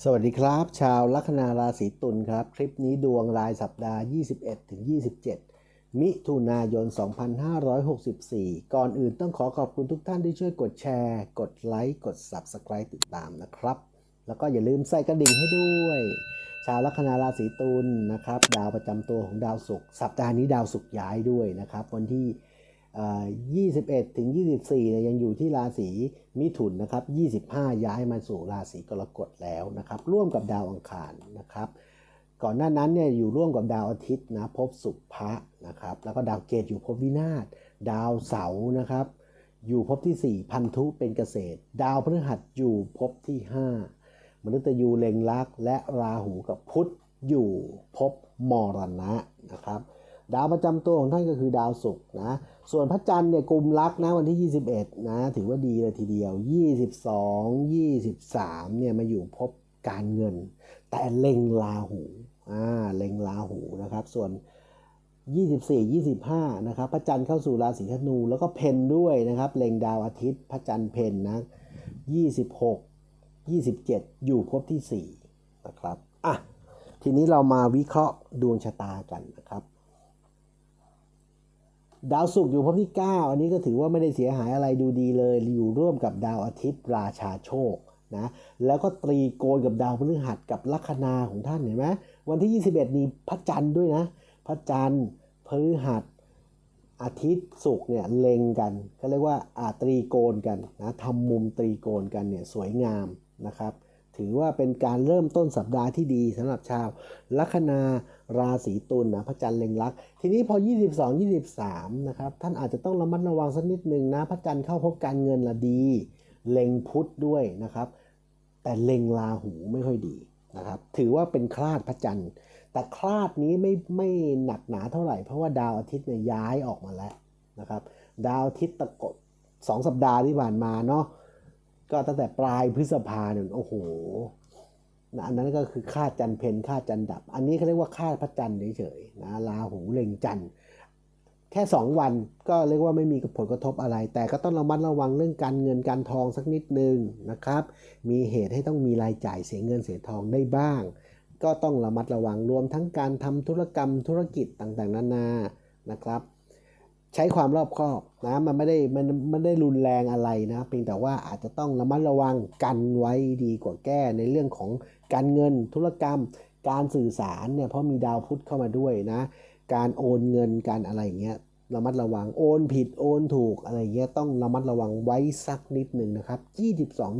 สวัสดีครับ ชาวลัคนาราศีตุลครับ คลิปนี้ดวงรายสัปดาห์ 21ถึง27 มิถุนายน 2564 ก่อนอื่นต้องขอขอบคุณทุกท่านที่ช่วยกดแชร์ กดไลค์ กด Subscribe ติดตามนะครับ แล้วก็อย่าลืมใส่กระดิ่งให้ด้วย ชาวลัคนาราศีตุลนะครับ ดาวประจำตัวของดาวศุกร์สัปดาห์นี้ดาวศุกร์ย้ายด้วยนะครับ วันที่ 21 ถึง 24เนี่ยยังอยู่ที่ราศีมิถุนนะครับ 25 ย้ายมาสู่ราศีกรกฎแล้วนะครับ ร่วมกับดาวอังคารนะครับ ก่อนหน้านั้นเนี่ยอยู่ร่วมกับดาวอาทิตย์นะภพสุภะนะครับ แล้วก็ดาวเกตอยู่ภพวินาศดาวเสาร์นะครับ อยู่ภพที่ 4 พันธุเป็นเกษตร ดาวพฤหัสอยู่ภพที่ 5มฤตยูเล็งลักษ์และราหูกับพุธอยู่ภพมรณะนะครับ ดาวประจำตัวของท่านก็คือดาวศุกร์นะ ส่วนพระจันทร์เนี่ยกลุ่มรักนะวันที่ 21 นะ ถือว่าดีเลยทีเดียว 22 23 เนี่ยมาอยู่พบการเงิน แต่เล็งลาหู อ่า เล็งลาหูนะครับ ส่วน 24 25 นะครับ พระจันทร์เข้าสู่ราศีธนู แล้วก็เพนด้วยนะครับ เล็งดาวอาทิตย์ พระจันทร์เพนนะ 26 27 อยู่ภพที่ 4 นะครับ อะ ทีนี้เรามาวิเคราะห์ดวงชะตากันนะครับ ดาวศุกร์อยู่ภพที่ 9 อันนี้ก็ถือว่าไม่ได้เสียหายอะไรดูดีเลย อยู่ร่วมกับดาวอาทิตย์ราชาโชคนะแล้วก็ตรีโกณกับดาวพฤหัสกับลัคนาของท่านเห็นไหมวันที่ 21นี้พระจันทร์ด้วยนะ พระจันทร์พฤหัสอาทิตย์ศุกร์เนี่ยเล็งกันก็เรียกว่าอาตรีโกณกันนะทำมุมตรีโกณกันเนี่ยสวยงามนะครับ ถือว่าเป็นการเริ่มต้นสัปดาห์ที่ดีสำหรับชาวลัคนาราศีตุลนะพระจันทร์เล็งลัก ทีนี้พอ 22 23 นะครับ ท่านอาจจะต้องระมัดระวังสักนิดหนึ่งนะ พระจันทร์เข้าพบการเงินละดี เล็งพุธด้วยนะครับ แต่เล็งราหูไม่ค่อยดีนะครับ ถือว่าเป็นคลาดพระจันทร์ แต่คลาดนี้ไม่ไม่หนักหนาเท่าไหร่ เพราะว่าดาวอาทิตย์เนี่ยย้ายออกมาแล้วนะครับ ดาวอาทิตย์ตะกดสองสัปดาห์ที่ผ่านมาเนาะ ก็ตั้งแต่ปลายพฤษภาเนี่ยโอ้โหนะอันนั้นก็คือค่าจันเพนค่าจันดับ อันนี้เขาเรียกว่าค่าพระจันทร์เฉยๆนะราหูเล็งจันทร์แค่ 2 วันก็เรียกว่าไม่มีผลกระทบอะไร แต่ก็ต้องระมัดระวังเรื่องการเงินการทองสักนิดนึงนะครับ มีเหตุให้ต้องมีรายจ่ายเสียเงินเสียทองได้บ้าง ก็ต้องระมัดระวังรวมทั้งการทำธุรกรรมธุรกิจต่างๆ นานานะครับ ใช้ความรอบคอบนะมันไม่ได้มันไม่ได้รุนแรงอะไรนะเพียงแต่ว่าอาจจะต้องระมัดระวังกันไว้ดีกว่าแก้ในเรื่องของการเงินธุรกรรม การสื่อสารเนี่ยเพราะมีดาวพุธเข้ามาด้วยนะ การโอนเงินการอะไรอย่างเงี้ยระมัดระวังโอนผิดโอนถูกอะไรเงี้ยต้องระมัดระวังไว้สักนิดหนึ่งนะครับ 22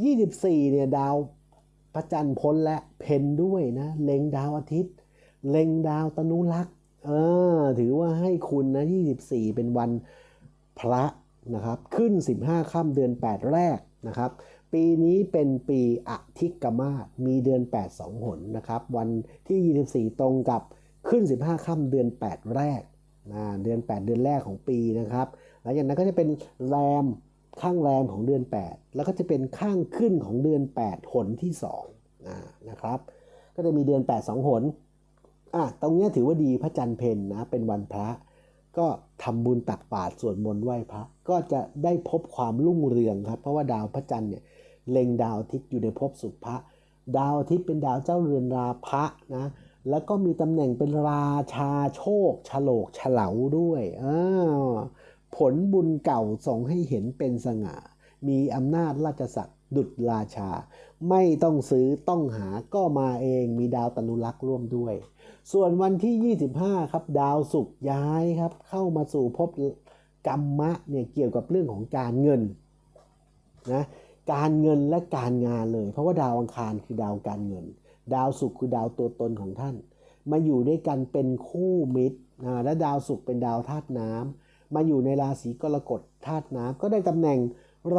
23 24เนี่ยดาวพระจันทร์พ้นและเพนด้วยนะเล็งดาวอาทิตย์ เล็งดาวตนุรักษ ออถือว่าให้คุณนะ24 เป็นวันพระนะครับขึ้น 15ค่ำเดือน 8 แรกนะครับ ปีนี้เป็นปีอาทิกมาศมีเดือน 8 2หนนะครับ วันที่ 24 ตรงกับขึ้น 15ค่ำเดือน 8 แรกนะเดือน 8 เดือนแรกของปีนะครับหลังจากนั้นก็จะเป็นแรมข้างแรมของเดือน 8 แล้วก็จะเป็นข้างขึ้นของเดือน 8 หนที่2นะนะครับ ก็จะมีเดือน 8 2หน อะตรงเนี้ยถือว่าดีพระจันทร์เพนนะเป็นวันพระ ก็ทำบุญตักบาตรสวดมนต์ไหว้พระ ก็จะได้พบความรุ่งเรืองครับ เพราะว่าดาวพระจันทร์เนี่ยเล็งดาวอาทิตย์อยู่ในภพสุภะดาวอาทิตย์เป็นดาวเจ้าเรือนราพระนะแล้วก็มีตำแหน่งเป็นราชาโชคฉลกเฉลาด้วยอ้าวผลบุญเก่าส่งให้เห็นเป็นสง่า มีอำนาจราชศักดิ์ดุจราชา ไม่ต้องซื้อต้องหาก็มาเองมีดาวตนุรักษ์ร่วมด้วย ส่วนวันที่ 25 ครับ ดาวศุกร์ย้ายครับ เข้ามาสู่ภพกรรมะเนี่ยเกี่ยวกับเรื่องของการเงินนะการเงินและการงานเลย เพราะว่าดาวอังคารคือดาวการเงิน ดาวศุกร์คือดาวตัวตนของท่าน มาอยู่ด้วยกันเป็นคู่มิตรนะและดาวศุกร์เป็นดาวธาตุน้ำมาอยู่ในราศีกรกฎธาตุน้ำก็ได้ตำแหน่ง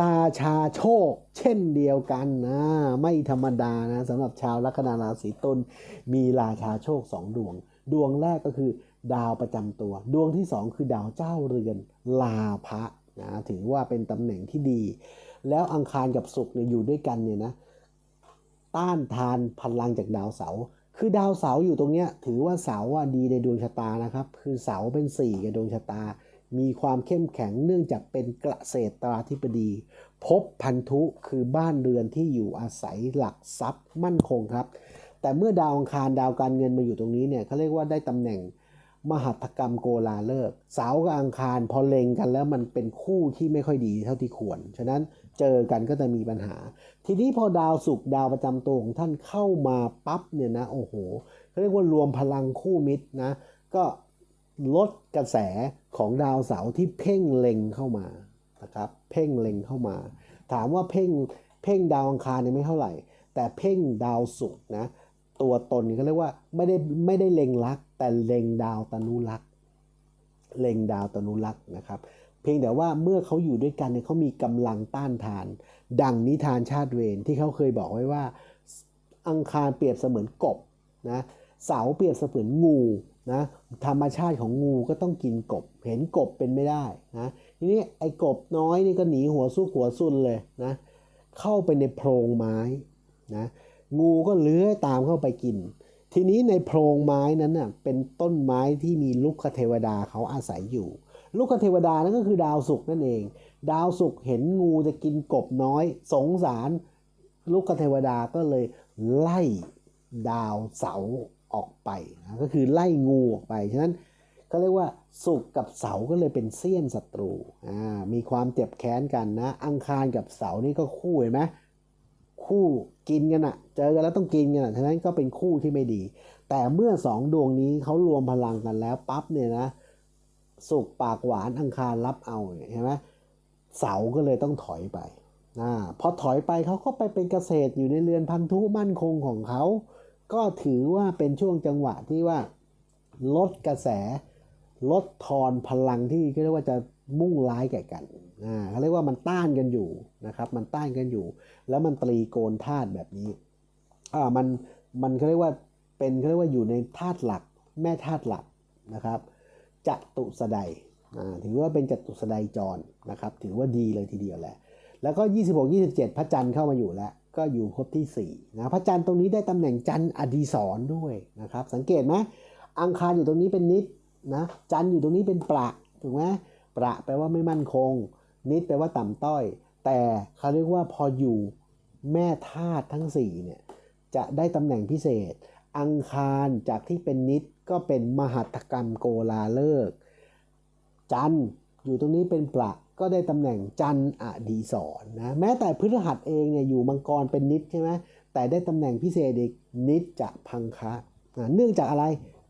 ราชาโชค เช่นเดียวกันนะ ไม่ธรรมดานะสำหรับชาวลัคนาราศีตุลมีราชาโชคสองดวง ดวงแรกก็คือดาวประจำตัว ดวงที่สองคือดาวเจ้าเรือนลาภะนะถือว่าเป็นตำแหน่งที่ดี แล้วอังคารกับศุกร์เนี่ยอยู่ด้วยกันเนี่ยนะต้านทานพลังจากดาวเสาร์คือดาวเสาร์อยู่ตรงเนี้ยถือว่าเสาร์อะดีในดวงชะตานะครับ คือเสาร์เป็น4กับดวงชะตา มีความเข้มแข็งเนื่องจากเป็นเกษตราธิบดี พบพันธุคือบ้านเรือนที่อยู่อาศัยหลักทรัพย์มั่นคงครับ แต่เมื่อดาวอังคารดาวการเงินมาอยู่ตรงนี้เนี่ยเขาเรียกว่าได้ตำแหน่งมหัตกรรมโกลาเลิกเสาร์กับอังคารพอเล็งกันแล้วมันเป็นคู่ที่ไม่ค่อยดีเท่าที่ควร ฉะนั้นเจอกันก็จะมีปัญหา ทีนี้พอดาวศุกดาวประจำตัวของท่านเข้ามาปั๊บเนี่ยนะโอ้โหเขาเรียกว่ารวมพลังคู่มิตรนะ ก็ ลดกระแสของดาวเสาร์ที่เพ่งเล็งเข้ามานะครับเพ่งเล็งเข้ามา ถามว่าเพ่งเพ่งดาวอังคารเนี่ยไม่เท่าไหร่ แต่เพ่งดาวศุกร์นะตัวตนเขาเรียกว่าไม่ได้ไม่ได้เล็งรัก แต่เล็งดาวตนุรักษ์เล็งดาวตนุรักษ์นะครับ เพียงแต่ว่าเมื่อเขาอยู่ด้วยกันเนี่ยเขามีกำลังต้านทาน ดังนิทานชาติเวรที่เขาเคยบอกไว้ว่า อังคารเปรียบเสมือนกบนะเสาเปรียบเสมือนงู นะธรรมชาติของงูก็ต้องกินกบ เห็นกบเป็นไม่ได้นะทีนี้ไอ้กบน้อยนี่ก็หนีหัวสู้หัวซุนเลยนะเข้าไปในโพรงไม้นะงูก็เลื้อยตามเข้าไปกิน ทีนี้ในโพรงไม้นั้นน่ะเป็นต้นไม้ที่มีลุกคเทวดาเขาอาศัยอยู่ ลูกคเทวดานั่นก็คือดาวศุกร์นั่นเอง ดาวศุกร์เห็นงูจะกินกบน้อย สงสาร ลูกคเทวดาก็เลยไล่ดาวเสา ออกไปนะก็คือไล่งูออกไป ฉะนั้นก็เรียกว่าศุกร์กับเสาก็เลยเป็นเสี้ยนศัตรูอ่ามีความเจ็บแค้นกันนะ อังคารกับเสานี่ก็คู่เห็นไหมคู่กินกันอะเจอกันแล้วต้องกินกันอะฉะนั้นก็เป็นคู่ที่ไม่ดี แต่เมื่อสองดวงนี้เขารวมพลังกันแล้วปั๊บเนี่ยนะสุกปากหวานอังคารรับเอาเนี่ยใช่ไหมเสาก็เลยต้องถอยไปอาพอถอยไปเขาก็ไปเป็นเกษตรอยู่ในเรือนพันธุมั่นคงของเขา ก็ถือว่าเป็นช่วงจังหวะที่ว่าลดกระแสลดทอนพลังที่เรียกว่าจะมุ่งร้ายแก่กันอ่าเขาเรียกว่ามันต้านกันอยู่นะครับ มันต้านกันอยู่ แล้วมันตรีโกณธาตุแบบนี้อ่ามันมันเขาเรียกว่าเป็นเขาเรียกว่าอยู่ในธาตุหลัก แม่ธาตุหลักนะครับจตุสดายอ่าถือว่าเป็นจตุสดายจรนะครับ ถือว่าดีเลยทีเดียวแหละ แล้วก็ 26 27 พระจันทร์เข้ามาอยู่แล้ว ก็อยู่ภพที่4นะพระจันทร์ตรงนี้ได้ตำแหน่งจันทร์อดีศรด้วยนะครับ สังเกตไหมอังคารอยู่ตรงนี้เป็นนิดนะจันทร์อยู่ตรงนี้เป็นประถูกไหมประแปลว่าไม่มั่นคง นิดแปลว่าต่ำต้อย แต่เขาเรียกว่าพออยู่แม่ธาตุทั้ง4เนี่ยจะได้ตำแหน่งพิเศษ อังคารจากที่เป็นนิดก็เป็นมหัตกรรมโกลาเลิก จันทร์อยู่ตรงนี้เป็นประ ก็ได้ตำแหน่งจันทร์อดีศรนะแม้แต่พฤหัสเองเนี่ยอยู่มังกรเป็นนิดใช่ไหมแต่ได้ตำแหน่งพิเศษอีกนิดจะพังคะนะเนื่องจากอะไร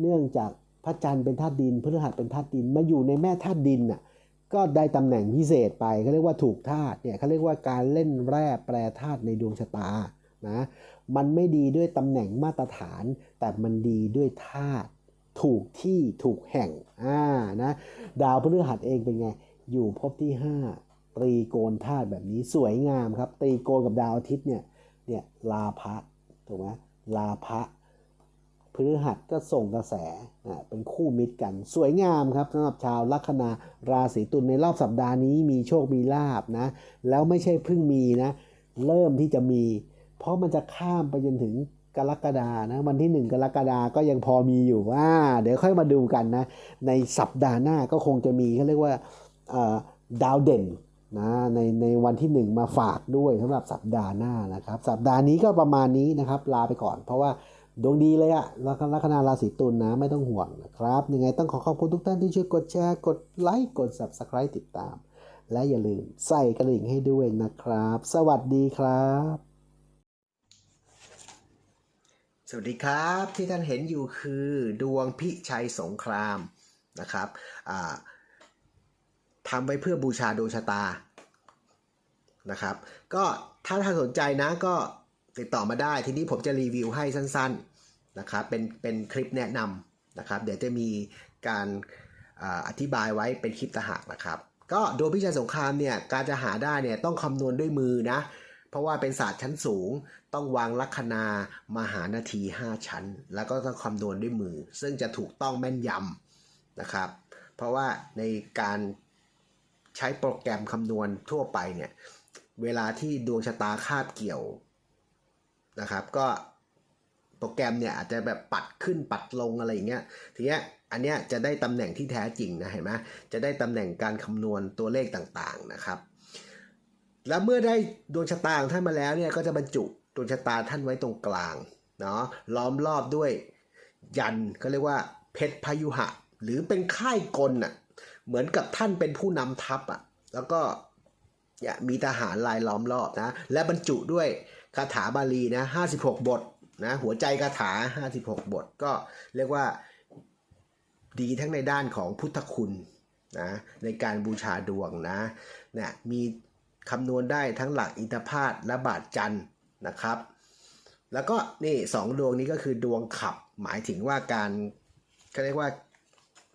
เนื่องจากพระจันทร์เป็นธาตุดินพฤหัสเป็นธาตุดินมาอยู่ในแม่ธาตุดินน่ะก็ได้ตำแหน่งพิเศษไปเขาเรียกว่าถูกธาตุเนี่ยเขาเรียกว่าการเล่นแร่แปรธาตุในดวงชะตานะมันไม่ดีด้วยตำแหน่งมาตรฐาน แต่มันดีด้วยธาตุถูกที่ถูกแห่งอ่านะดาวพฤหัสเองเป็นไง อยู่ภพที่ 5 ตรีโกณธาตุแบบนี้สวยงามครับ ตรีโกณกับดาวอาทิตย์เนี่ยเนี่ยลาภะถูกไหมลาภะพฤหัสก็ส่งกระแสอ่าเป็นคู่มิตรกัน สวยงามครับสำหรับชาวลัคนาราศีตุลในรอบสัปดาห์นี้มีโชคมีลาบนะ แล้วไม่ใช่เพิ่งมีนะ เริ่มที่จะมี เพราะมันจะข้ามไปจนถึงกรกฎานะวันที่ 1 กรกฎาก็ยังพอมีอยู่ว่า เดี๋ยวค่อยมาดูกันนะ ในสัปดาห์หน้าก็คงจะมีเขาเรียกว่า ดาวเด่นนะในในวันที่ 1 มาฝากด้วยสำหรับสัปดาห์หน้านะครับ สัปดาห์นี้ก็ประมาณนี้นะครับ ลาไปก่อน เพราะว่าดวงดีเลยอะลัคลัคนาราศีตุลนะไม่ต้องห่วงนะครับ ยังไงต้องขอขอบคุณทุกท่านที่ช่วยกดแชร์ กดไลค์กด Subscribe ติดตาม และอย่าลืมใส่กระดิ่งให้ด้วยนะครับ สวัสดีครับ สวัสดีครับที่ท่านเห็นอยู่คือดวงพิชัยสงครามนะครับอ่า ทำไว้เพื่อบูชาดวงชะตานะครับ ก็ถ้าท่านสนใจนะก็ติดต่อมาได้ ทีนี้ผมจะรีวิวให้สั้นๆนะครับเป็นเป็นคลิปแนะนำนะครับ เดี๋ยวจะมีการอาอธิบายไว้เป็นคลิปตางหากนะครับ ก็ดวงพิชัยสงครามเนี่ยการจะหาได้เนี่ยต้องคำนวณด้วยมือนะ เพราะว่าเป็นศาสตร์ชั้นสูง ต้องวางลัคนามหานาที 5 ชั้น แล้วก็ต้องคำนวณด้วยมือ ซึ่งจะถูกต้องแม่นยำนะครับ เพราะว่าในการ ใช้โปรแกรมคำนวณทั่วไปเนี่ยเวลาที่ดวงชะตาคาบเกี่ยวนะครับ ก็โปรแกรมเนี่ยอาจจะแบบปัดขึ้นปัดลงอะไรอย่างเงี้ยทีเนี้ยอันเนี้ยจะได้ตำแหน่งที่แท้จริงนะเห็นไหมจะได้ตำแหน่งการคำนวณตัวเลขต่างๆนะครับ แล้วเมื่อได้ดวงชะตาของท่านมาแล้วเนี่ยก็จะบรรจุดวงชะตาท่านไว้ตรงกลางเนาะล้อมรอบด้วยยันก็เรียกว่าเพชรพยุหะ หรือเป็นค่ายกลน่ะ เหมือนกับท่านเป็นผู้นำทัพอะ แล้วก็มีทหารลายล้อมรอบนะ และบรรจุด้วยคาถาบาลีนะ56บทนะหัวใจคาถา56บท ก็เรียกว่าดีทั้งในด้านของพุทธคุณนะในการบูชาดวงนะเนี่ยมีคำนวณได้ทั้งหลักอินทพาตและบาทจันนะครับ แล้วก็นี่สองดวงนี้ก็คือดวงขับหมายถึงว่าการเขาเรียกว่า